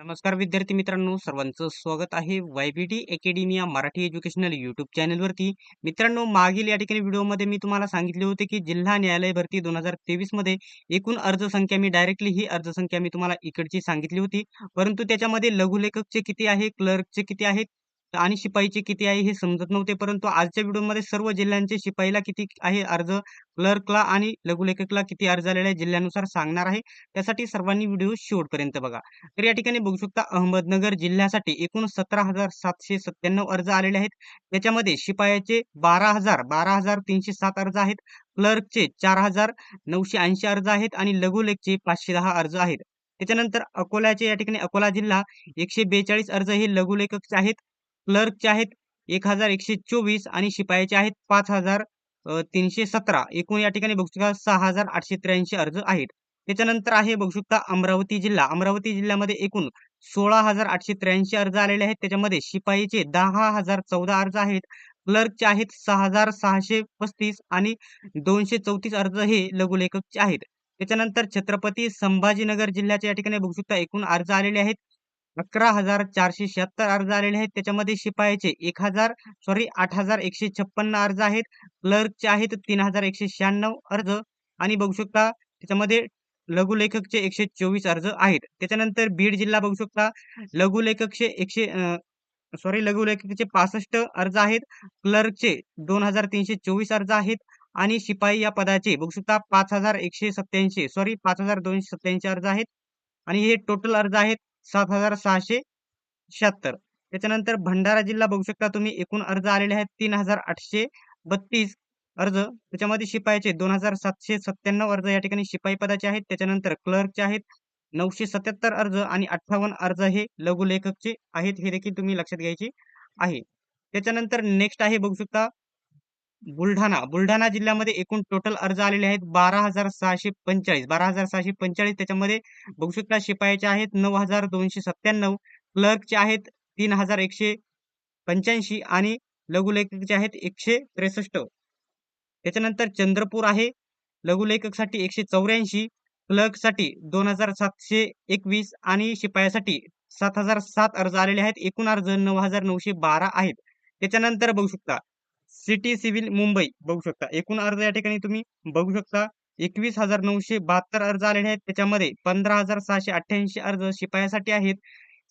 नमस्कार विद्यार्थी मित्रांनो सर्वांचं स्वागत आहे वाय पी टी अकॅडमी या मराठी एज्युकेशनल युट्यूब चॅनलवरती. मित्रांनो मागील या ठिकाणी व्हिडिओमध्ये मी तुम्हाला सांगितले होते की जिल्हा न्यायालय भरती दोन हजार तेवीसमध्ये एकूण अर्जसंख्या मी डायरेक्टली ही अर्जसंख्या मी तुम्हाला इकडची सांगितली होती. परंतु त्याच्यामध्ये लघुलेखकचे किती आहे क्लर्कचे किती आहेत आणि शिपाईचे किती आहे हे समजत नव्हते परंतु आजच्या व्हिडिओमध्ये सर्व जिल्ह्यांचे शिपाईला किती आहे अर्ज क्लर्कला आणि लघुलेखकला किती अर्ज आलेले आहे जिल्ह्यानुसार सांगणार आहे. त्यासाठी सर्वांनी व्हिडिओ शेवटपर्यंत बघा. तर या ठिकाणी बघू शकता अहमदनगर जिल्ह्यासाठी एकूण सतरा हजार सातशे सत्त्याण्णव अर्ज आलेले आहेत. त्याच्यामध्ये शिपायाचे बारा हजार बारा हजार तीनशे सात अर्ज आहेत क्लर्कचे चार हजार नऊशे ऐंशी अर्ज आहेत आणि लघुलेखचे पाचशे दहा अर्ज आहेत. त्याच्यानंतर अकोल्याचे या ठिकाणी अकोला जिल्हा एकशे बेचाळीस अर्ज हे लघुलेखकचे आहेत. क्लर्कचे आहेत एक हजार एकशे चोवीस आणि शिपायाचे आहेत पाच हजार तीनशे सतरा. एकूण या ठिकाणी बघू शकता सहा हजार आठशे त्र्याऐंशी अर्ज आहेत. त्याच्यानंतर आहे बघू शकता अमरावती जिल्हा. अमरावती जिल्ह्यामध्ये एकूण सोळा हजार आठशे त्र्याऐंशी अर्ज आलेले आहेत. त्याच्यामध्ये शिपाईचे दहा हजार चौदा अर्ज आहेत. क्लर्कचे आहेत सहा हजार सहाशे पस्तीस आणि दोनशे चौतीस अर्ज हे लघुलेखकचे आहेत. त्याच्यानंतर छत्रपती संभाजीनगर जिल्ह्याच्या या ठिकाणी बघू शकता एकूण अर्ज आलेले आहेत अकरा हजार चारशे शहात्तर अर्ज आलेले आहेत. त्याच्यामध्ये शिपायाचे एक हजार सॉरी आठ हजार एकशे छप्पन्न अर्ज आहेत. क्लर्कचे आहेत तीन हजार एकशे शहाण्णव अर्ज. आणि बघू शकता त्याच्यामध्ये लघुलेखकचे एकशे चोवीस अर्ज आहेत. त्याच्यानंतर बीड जिल्हा बघू शकता लघुलेखकचे एकशे सॉरी लघुलेखकचे पासष्ट अर्ज आहेत. क्लर्कचे दोन हजार तीनशे चोवीस अर्ज आहेत. आणि शिपाई या पदाचे बघू शकता पाच हजार एकशे सत्याऐंशी सॉरी पाच हजार दोनशे सत्याऐंशी अर्ज आहेत. आणि हे टोटल अर्ज आहेत. सात हजार सहाशे शहात्तर. त्याच्यानंतर भंडारा जिल्हा बघू शकता तुम्ही एकूण अर्ज आलेले आहेत तीन हजार आठशे बत्तीस अर्ज. त्याच्यामध्ये शिपायाचे दोन हजार सातशे सत्त्याण्णव अर्ज या ठिकाणी शिपाई पदाचे आहेत. त्याच्यानंतर क्लर्कचे आहेत नऊशे सत्याहत्तर अर्ज आणि अठ्ठावन्न अर्ज हे लघुलेखकचे आहेत हे देखील तुम्ही लक्षात घ्यायचे आहे. त्याच्यानंतर नेक्स्ट आहे बघू शकता बुलढाणा बुलढाणा जिल्ह्यामध्ये एकूण टोटल अर्ज आलेले आहेत बारा हजार सहाशे पंचाळीस बारा हजार सहाशे पंचेचाळीस त्याच्यामध्ये बघू शकता शिपायाचे आहेत नऊ हजार दोनशे सत्त्याण्णव क्लर्कचे आहेत तीन हजार एकशे पंच्याऐंशी आणि लघुलेखकचे आहेत एकशे त्रेसष्ट. त्याच्यानंतर चंद्रपूर आहे लघुलेखकसाठी एकशे चौऱ्याऐंशी क्लर्कसाठी दोन हजार सातशे एकवीस आणि शिपायासाठी सात हजार सात अर्ज आलेले आहेत. एकूण अर्ज नऊ हजार नऊशे बारा आहेत. त्याच्यानंतर बघू शकता सिटी सिव्हिल मुंबई बघू शकता. एकूण अर्ज या ठिकाणी तुम्ही बघू शकता. एकवीस हजार नऊशे बहात्तर अर्ज आलेले आहेत. त्याच्यामध्ये पंधरा हजार सहाशे अठ्ठ्याऐंशी अर्ज शिपायासाठी आहेत.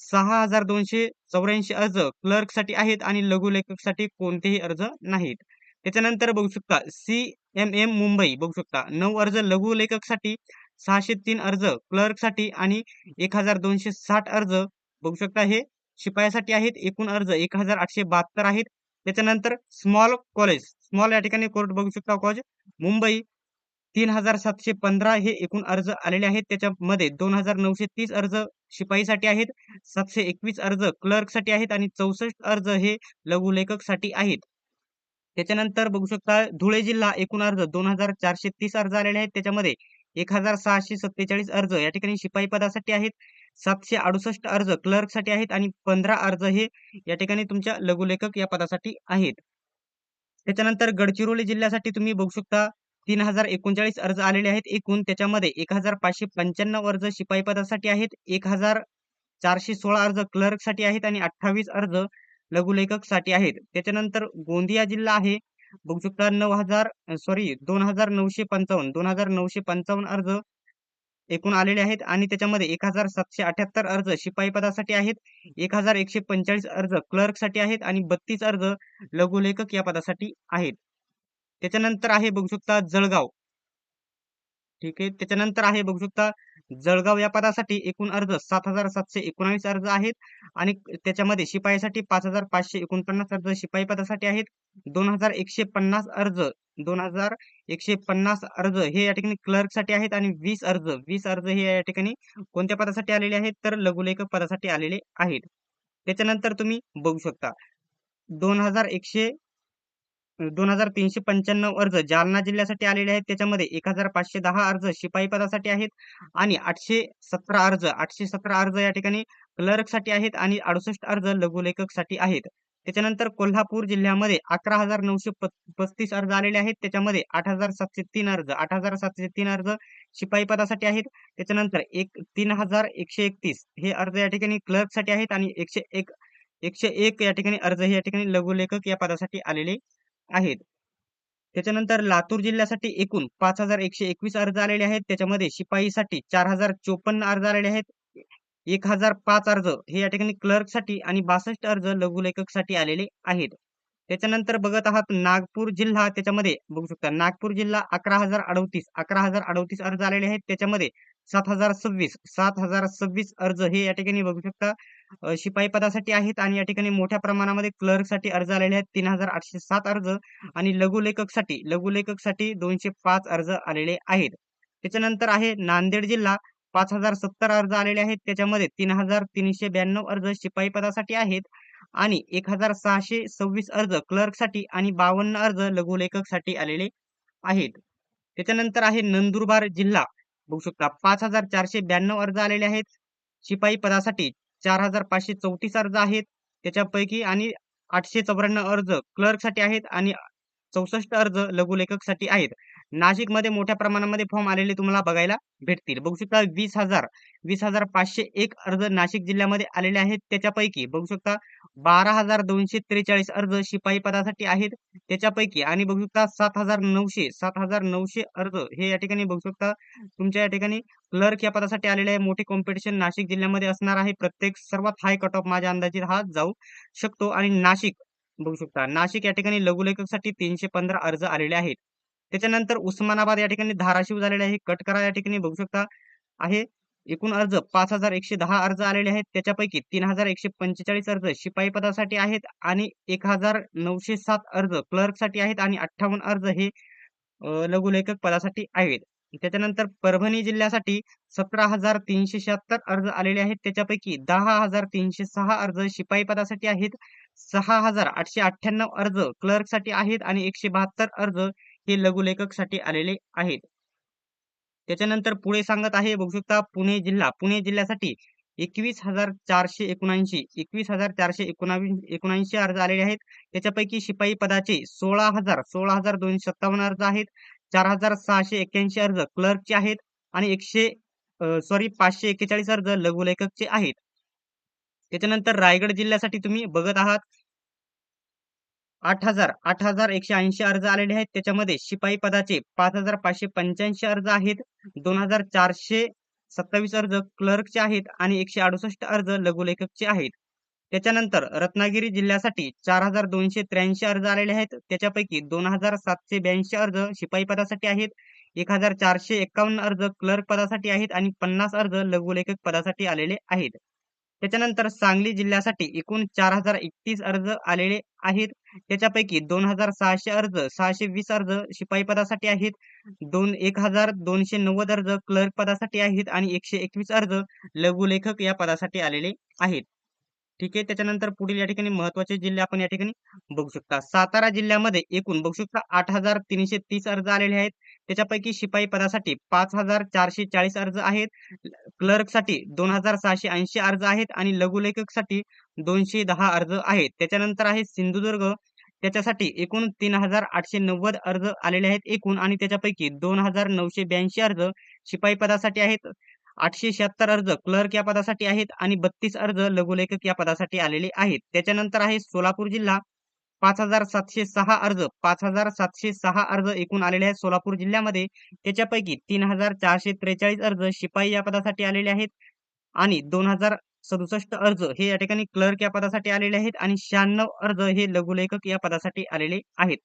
सहा हजार दोनशे चौऱ्याऐंशी अर्ज क्लर्कसाठी आहेत आणि लघुलेखकसाठी कोणतेही अर्ज नाहीत. त्याच्यानंतर बघू शकता. सी एम एम मुंबई बघू शकता. नऊ अर्ज लघुलेखकसाठी सहाशे तीन अर्ज क्लर्कसाठी आणि एक हजार दोनशे साठ अर्ज बघू शकता हे शिपायासाठी आहेत. एकूण अर्ज एक हजार आठशे बहात्तर आहेत. त्याच्यानंतर स्मॉल कॉलेज स्मॉल या ठिकाणी कोर्ट बघू शकता कॉलेज मुंबई तीन हजार सातशे पंधरा हे एकूण अर्ज आलेले आहेत. त्याच्यामध्ये दोन हजार नऊशे तीस अर्ज शिपाईसाठी आहेत. सातशे एकवीस अर्ज क्लर्कसाठी आहेत आणि चौसष्ट अर्ज हे लघुलेखकसाठी आहेत. त्याच्यानंतर बघू शकता धुळे जिल्हा एकूण अर्ज दोन हजार चारशे तीस अर्ज आलेले आहेत. त्याच्यामध्ये एक हजार सहाशे सत्तेचाळीस अर्ज या ठिकाणी शिपाई पदासाठी आहेत. सातशे अडुसष्ट अर्ज क्लर्कसाठी आहेत आणि पंधरा अर्ज हे या ठिकाणी तुमच्या लघुलेखक या पदासाठी आहेत. त्याच्यानंतर गडचिरोली जिल्ह्यासाठी तुम्ही बघू शकता तीन हजार एकोणचाळीस अर्ज आलेले आहेत. एकूण त्याच्यामध्ये एक हजार पाचशे पंच्याण्णव अर्ज शिपाई पदासाठी आहेत. एक हजार चारशे सोळा अर्ज क्लर्कसाठी आहेत आणि अठ्ठावीस अर्ज लघुलेखकसाठी आहेत. त्याच्यानंतर गोंदिया जिल्हा आहे. बघू शकता नऊ हजार सॉरी दोन हजार नऊशे पंचावन्न दोन हजार नऊशे पंचावन्न अर्ज एकूण आलेले आहेत आणि त्याच्यामध्ये एक हजार सातशे अठ्याहत्तर अर्ज शिपाई पदासाठी आहेत. एक हजार एकशे पंचेचाळीस अर्ज क्लर्कसाठी आहेत आणि बत्तीस अर्ज लघुलेखक या पदासाठी आहेत. त्याच्यानंतर आहे बघू शकता जळगाव. ठीक आहे. त्याच्यानंतर आहे बघू शकता जळगाव या पदासाठी एकूण अर्ज सात हजार सातशे एकोणावीस अर्ज आहेत आणि त्याच्यामध्ये शिपाईसाठी पाच हजार पाचशे एकोणपन्नास अर्ज शिपाई पदासाठी आहेत. दोन हजार एकशे पन्नास अर्ज दोन हजार एकशे पन्नास अर्ज हे या ठिकाणी क्लर्कसाठी आहेत आणि वीस अर्ज वीस अर्ज हे या ठिकाणी कोणत्या पदासाठी आलेले आहेत तर लघुलेखक पदासाठी आलेले आहेत. त्याच्यानंतर तुम्ही बघू शकता दोन हजार एकशे दोन हजार तीनशे पंच्याण्णव अर्ज जालना जिल्ह्यासाठी आलेले आहेत. त्याच्यामध्ये एक हजार पाचशे दहा अर्ज शिपाई पदासाठी आहेत आणि आठशे सतरा अर्ज आठशे सतरा अर्ज या ठिकाणी क्लर्कसाठी आहेत आणि अडुसष्ट अर्ज लघुलेखकसाठी आहेत. त्याच्यानंतर कोल्हापूर जिल्ह्यामध्ये अकरा हजार नऊशे पस्तीस अर्ज आलेले आहेत. त्याच्यामध्ये आठ हजार सातशे तीन अर्ज आठ हजार सातशे तीन अर्ज शिपाई पदासाठी आहेत. त्याच्यानंतर एक तीन हजार एकशे एकतीस हे अर्ज या ठिकाणी क्लर्कसाठी आहेत आणि एकशे एक एकशे एक या ठिकाणी अर्ज हे या ठिकाणी लघुलेखक या पदासाठी आलेले आहेत. त्याच्यानंतर लातूर जिल्ह्यासाठी एकूण पाच हजार एकशे एकवीस अर्ज आलेले आहेत. त्याच्यामध्ये शिपाईसाठी चार हजार चोपन्न अर्ज आलेले आहेत. एक हजार पाच अर्ज हे या ठिकाणी क्लर्कसाठी आणि बासष्ट अर्ज लघुलेखकसाठी आलेले आहेत. त्याच्यानंतर बघत आहात नागपूर जिल्हा त्याच्यामध्ये बघू शकता. नागपूर जिल्हा अकरा हजार अडतीस अकरा हजार अडतीस अर्ज आलेले आहेत. त्याच्यामध्ये सात हजार सव्वीस सात हजार सव्वीस अर्ज हे या ठिकाणी बघू शकता. शिपाई पदासाठी आहेत आणि या ठिकाणी मोठ्या प्रमाणामध्ये क्लर्कसाठी अर्ज आलेले आहेत. तीन हजार आठशे सात अर्ज आणि लघुलेखकसाठी लघुलेखकसाठी दोनशे पाच अर्ज आलेले आहेत. त्याच्यानंतर आहे नांदेड जिल्हा पाच हजार सत्तर अर्ज आलेले आहेत. त्याच्यामध्ये तीन हजार तीनशे ब्याण्णव अर्ज शिपाई पदासाठी आहेत आणि एक हजार सहाशे सव्वीस अर्ज क्लर्कसाठी आणि बावन्न अर्ज लघुलेखकसाठी आलेले आहेत. त्याच्यानंतर आहे नंदुरबार जिल्हा. बघू शकता पाच हजार चारशे ब्याण्णव अर्ज आलेले आहेत. शिपाई पदासाठी चार हजार पाचशे चौतीस अर्ज आहेत. त्याच्यापैकी आणि आठशे चौऱ्याण्णव अर्ज क्लर्कसाठी आहेत आणि चौसष्ट अर्ज लघुलेखकसाठी आहेत. नाशिकमध्ये मोठ्या प्रमाणामध्ये फॉर्म आलेले तुम्हाला बघायला भेटतील. बघू शकता वीस हजार वीस हजार पाचशे एक अर्ज नाशिक जिल्ह्यामध्ये आलेले आहेत. त्याच्यापैकी बघू शकता बारा हजार दोनशे त्रेचाळीस अर्ज शिपाई पदासाठी आहेत. त्याच्यापैकी आणि बघू शकता सात हजार नऊशे सात हजार नऊशे अर्ज हे या ठिकाणी बघू शकता. तुमच्या या ठिकाणी क्लर्क या पदासाठी आलेले आहे. मोठे कॉम्पिटिशन नाशिक जिल्ह्यामध्ये असणार आहे. प्रत्येक सर्वात हाय कट ऑफ माझ्या अंदाजे हा जाऊ शकतो. आणि नाशिक बघू शकता नाशिक या ठिकाणी लघुलेखकसाठी तीनशे पंधरा अर्ज आलेले आहेत. त्याच्यानंतर उस्मानाबाद या ठिकाणी धाराशिव झालेले आहे. कटकरा या ठिकाणी बघू शकता आहे. एकूण अर्ज पाच हजार एकशे दहा अर्ज आलेले आहेत. त्याच्यापैकी तीन हजार एकशे पंचेचाळीस अर्ज शिपाई पदासाठी आहेत आणि एक हजार नऊशे सात अर्ज क्लर्कसाठी आहेत आणि अठ्ठावन्न अर्ज हे लघुलेखक पदासाठी आहेत. त्याच्यानंतर परभणी जिल्ह्यासाठी सतरा हजार तीनशे शहात्तर अर्ज आलेले आहेत. त्याच्यापैकी दहा हजार तीनशे सहा अर्ज शिपाई पदासाठी आहेत. सहा हजार आठशे अठ्ठ्याण्णव अर्ज क्लर्कसाठी आहेत आणि एकशे बहात्तर अर्ज हे लघुलेखकसाठी आलेले आहेत. त्याच्यानंतर पुढे सांगत आहे बघू शकता पुणे जिल्हा. पुणे जिल्ह्यासाठी एकवीस हजार चारशे एकोणऐंशी एकवीस हजार चारशे एकोणावीस एकोणऐंशी अर्ज आलेले आहेत. त्याच्यापैकी शिपाई पदाचे सोळा हजार सोळा हजार दोनशे सत्तावन्न अर्ज आहेत. चार हजार सहाशे एक्क्याऐंशी अर्ज क्लर्कचे आहेत आणि एकशे सॉरी पाचशे एक्केचाळीस अर्ज लघुलेखकचे आहेत. त्याच्यानंतर रायगड जिल्ह्यासाठी तुम्ही बघत आहात आठ हजार आठ हजार एकशे ऐंशी अर्ज आलेले आहेत. त्याच्यामध्ये शिपाई पदाचे पाच हजार पाचशे पंच्याऐंशी अर्ज आहेत. दोन हजार चारशे सत्तावीस अर्ज क्लर्कचे आहेत आणि एकशे अडुसष्ट अर्ज लघुलेखकचे आहेत. त्याच्यानंतर रत्नागिरी जिल्ह्यासाठी चार हजार दोनशे त्र्याऐंशी अर्ज आलेले आहेत. त्याच्यापैकी दोन हजार सातशे ब्याऐंशी अर्ज शिपाई पदासाठी आहेत. एक हजार चारशे एक्कावन्न अर्ज क्लर्क पदासाठी आहेत आणि पन्नास अर्ज लघुलेखक पदासाठी आलेले आहेत. त्याच्यानंतर सांगली जिल्ह्यासाठी एकूण चार हजार एकतीस अर्ज आलेले आहेत. त्याच्यापैकी दोन हजार सहाशे अर्ज सहाशे वीस अर्ज शिपाई पदासाठी आहेत. दोन एक हजार दोनशे नव्वद अर्ज क्लर्क पदासाठी आहेत आणि एकशे एकवीस अर्ज लघुलेखक या पदासाठी आलेले आहेत. ठीक आहे त्याच्यानंतर पुढील या ठिकाणी महत्त्वाचे जिल्हे आपण या ठिकाणी बघू शकता. सातारा जिल्ह्यामध्ये एकूण बघू शकता आठ हजार तीनशे तीस अर्ज आलेले आहेत. त्याच्यापैकी शिपाई पदासाठी पाच हजार चारशे चाळीस अर्ज आहेत. क्लर्कसाठी दोन हजार सहाशे ऐंशी अर्ज आहेत आणि लघुलेखकसाठी दोनशे दहा अर्ज आहेत. त्याच्यानंतर आहे सिंधुदुर्ग. त्याच्यासाठी एकूण तीन हजार आठशे नव्वद अर्ज आलेले आहेत एकूण आणि त्याच्यापैकी दोन हजार नऊशे ब्याऐंशी अर्ज शिपाई पदासाठी आहेत. आठशे शहात्तर अर्ज क्लर्क या पदासाठी आहेत आणि बत्तीस अर्ज लघुलेखक या पदासाठी आलेले आहेत. त्याच्यानंतर आहे सोलापूर जिल्हा. पाच हजार सातशे सहा अर्ज पाच हजार सातशे सहा अर्ज एकूण आलेले आहेत सोलापूर जिल्ह्यामध्ये. त्याच्यापैकी तीन हजार चारशे त्रेचाळीस अर्ज शिपाई या पदासाठी आलेले आहेत. आणि दोन हजार सदुसष्ट अर्ज हे या ठिकाणी क्लर्क या पदासाठी आलेले आहेत. आणि शहाण्णव अर्ज हे लघुलेखक या पदासाठी आलेले आहेत.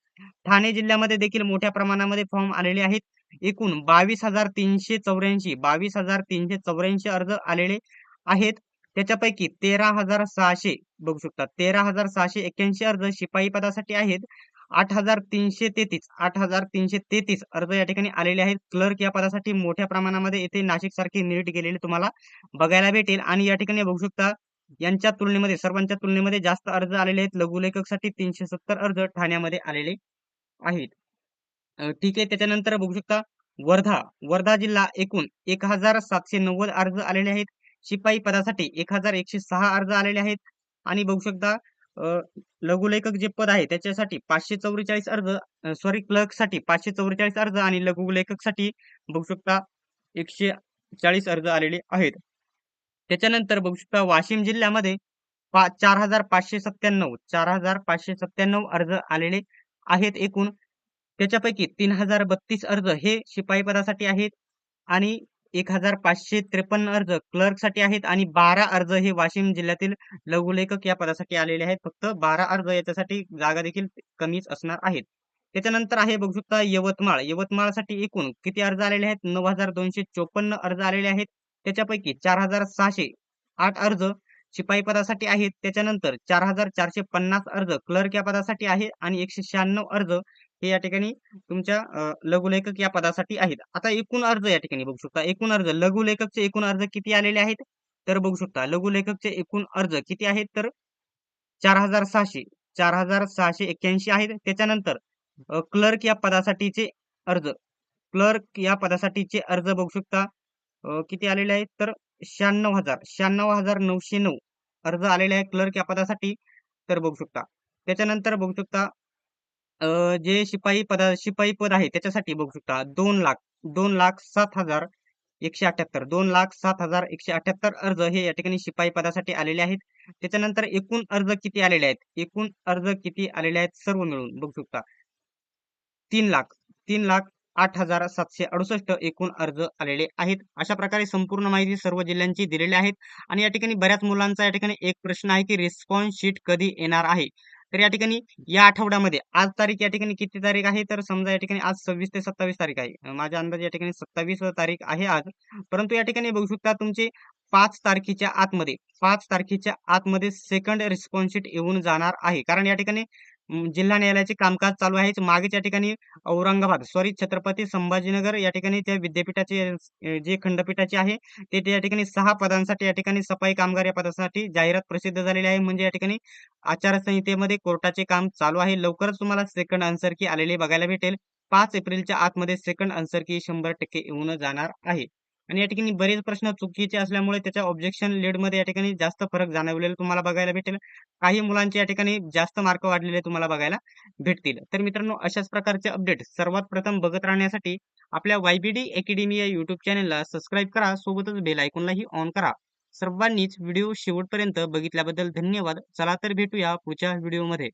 ठाणे जिल्ह्यामध्ये देखील मोठ्या प्रमाणामध्ये फॉर्म आलेले आहेत. एकूण बावीस हजार तीनशे चौऱ्याऐंशी बावीस हजार तीनशे चौऱ्याऐंशी अर्ज आलेले आहेत. त्याच्यापैकी तेरा हजार सहाशे बघू शकता तेरा हजार सहाशे एक्क्याऐंशी अर्ज शिपाई पदासाठी आहेत. आठ हजार तीनशे तेहतीस आठ हजार तीनशे तेहतीस अर्ज या ठिकाणी आलेले आहेत. क्लर्क या पदासाठी मोठ्या प्रमाणामध्ये येथे नाशिक सारखे नीट गेलेले तुम्हाला बघायला भेटेल. आणि या ठिकाणी बघू शकता यांच्या तुलनेमध्ये सर्वांच्या तुलनेमध्ये जास्त अर्ज आलेले आहेत. लघुलेखकसाठी तीनशे सत्तर अर्ज ठाण्यामध्ये आलेले आहेत. ठीक आहे त्याच्यानंतर बघू शकता वर्धा वर्धा जिल्हा एकूण एक हजार सातशे नव्वद अर्ज आलेले आहेत. शिपाई पदासाठी एक हजार एकशे सहा अर्ज आलेले आहेत. आणि बघू शकता लघुलेखक जे पद आहे त्याच्यासाठी पाचशे चौवेचाळीस अर्ज सॉरी क्लर्कसाठी पाचशे चौवेचाळीस अर्ज आणि लघुलेखकसाठी बघू शकता एकशे चाळीस अर्ज आलेले आहेत. त्याच्यानंतर बघू शकता वाशिम जिल्ह्यामध्ये पा चार हजार पाचशे सत्त्याण्णव चार हजार पाचशे सत्त्याण्णव अर्ज आलेले आहेत एकूण. त्याच्यापैकी तीन हजार बत्तीस अर्ज हे शिपाई पदासाठी आहेत. आणि एक हजार पाचशे त्रेपन्न अर्ज क्लर्कसाठी आहेत आणि बारा अर्ज हे वाशिम जिल्ह्यातील लघुलेखक या पदासाठी आलेले आहेत. फक्त बारा अर्ज याच्यासाठी जागा देखील कमीच असणार आहेत. त्याच्यानंतर आहे बघू शकता यवतमाळ. यवतमाळसाठी एकूण किती अर्ज आलेले आहेत? नऊ हजार दोनशे चोपन्न अर्ज आलेले आहेत. त्याच्यापैकी चार हजार सहाशे आठ अर्ज शिपाई पदासाठी आहेत. त्याच्यानंतर चार हजार चारशे पन्नास अर्ज क्लर्क या पदासाठी आहे आणि एकशे शहाण्णव अर्ज हे या ठिकाणी तुमच्या लघुलेखक या पदासाठी आहेत. आता एकूण अर्ज या ठिकाणी बघू शकता. एकूण अर्ज लघुलेखकचे एकूण अर्ज किती आलेले आहेत? तर बघू शकता लघुलेखकचे एकूण अर्ज किती आहेत? तर चार हजार सहाशे चार हजार सहाशे एक्क्याऐंशी आहेत. त्याच्यानंतर क्लर्क या पदासाठीचे अर्ज. क्लर्क या पदासाठीचे अर्ज बघू शकता किती आलेले आहेत? तर शहाण्णव हजार शहाण्णव हजार नऊशे नऊ अर्ज आलेले आहे क्लर्क या पदासाठी. तर बघू शकता. त्याच्यानंतर बघू शकता जे शिपाई पदा शिपाई पद आहे त्याच्यासाठी बघू शकता दोन लाख दोन लाख सात हजार एकशे अठ्याहत्तर दोन लाख सात हजार एकशे अठ्याहत्तर अर्ज हे या ठिकाणी शिपाई पदासाठी आलेले आहेत. त्याच्यानंतर एकूण अर्ज किती आलेले आहेत? एकूण अर्ज किती आलेले आहेत? सर्व मिळून बघू शकता. तीन लाख तीन लाख आठ हजार सातशे अडुसष्ट एकूण अर्ज आलेले आहेत. अशा प्रकारे संपूर्ण माहिती सर्व जिल्ह्यांची दिलेली आहेत आणि या ठिकाणी बऱ्याच मुलांचा या ठिकाणी एक प्रश्न आहे की रिस्पॉन्स शीट कधी येणार आहे? तर या ठिकाणी या आठवड्यामध्ये आज तारीख या ठिकाणी किती तारीख आहे? तर समजा या ठिकाणी आज सव्वीस ते सत्तावीस तारीख आहे. माझ्या अंदाजे या ठिकाणी सत्तावीस तारीख आहे आज. परंतु या ठिकाणी बघू शकता तुमचे पाच तारखेच्या आतमध्ये पाच तारखेच्या आतमध्ये सेकंड रिस्पॉन्स शीट येऊन जाणार आहे. कारण या ठिकाणी जिल्हा न्यायालयाचे कामकाज चालू आहे. मागेच या ठिकाणी औरंगाबाद सॉरी छत्रपती संभाजीनगर या ठिकाणी त्या विद्यापीठाचे जे खंडपीठाचे आहे ते त्या या ठिकाणी सहा पदांसाठी या ठिकाणी सफाई कामगार या पदासाठी जाहिरात प्रसिद्ध झालेली आहे. म्हणजे या ठिकाणी आचारसंहितेमध्ये कोर्टाचे काम चालू आहे. लवकरच तुम्हाला सेकंड आन्सर की आलेले बघायला भेटेल. पाच एप्रिलच्या आतमध्ये सेकंड आन्सर की शंभर टक्के येऊन जाणार आहे. आणि या ठिकाणी बरेच प्रश्न चुकीचे असल्यामुळे त्याच्या ऑब्जेक्शन लीडमध्ये या ठिकाणी जास्त फरक जाणवलेला तुम्हाला बघायला भेटेल. काही मुलांचे या ठिकाणी जास्त मार्क वाढलेले तुम्हाला बघायला भेटतील. तर मित्रांनो अशाच प्रकारचे अपडेट सर्वात प्रथम बघत राहण्यासाठी आपल्या वायबीडी अकॅडमी या युट्यूब चॅनलला सबस्क्राईब करा. सोबतच बेल आयकॉनलाही ऑन करा. सर्वांनीच व्हिडिओ शेवटपर्यंत बघितल्याबद्दल धन्यवाद. चला तर भेटूया पुढच्या व्हिडिओमध्ये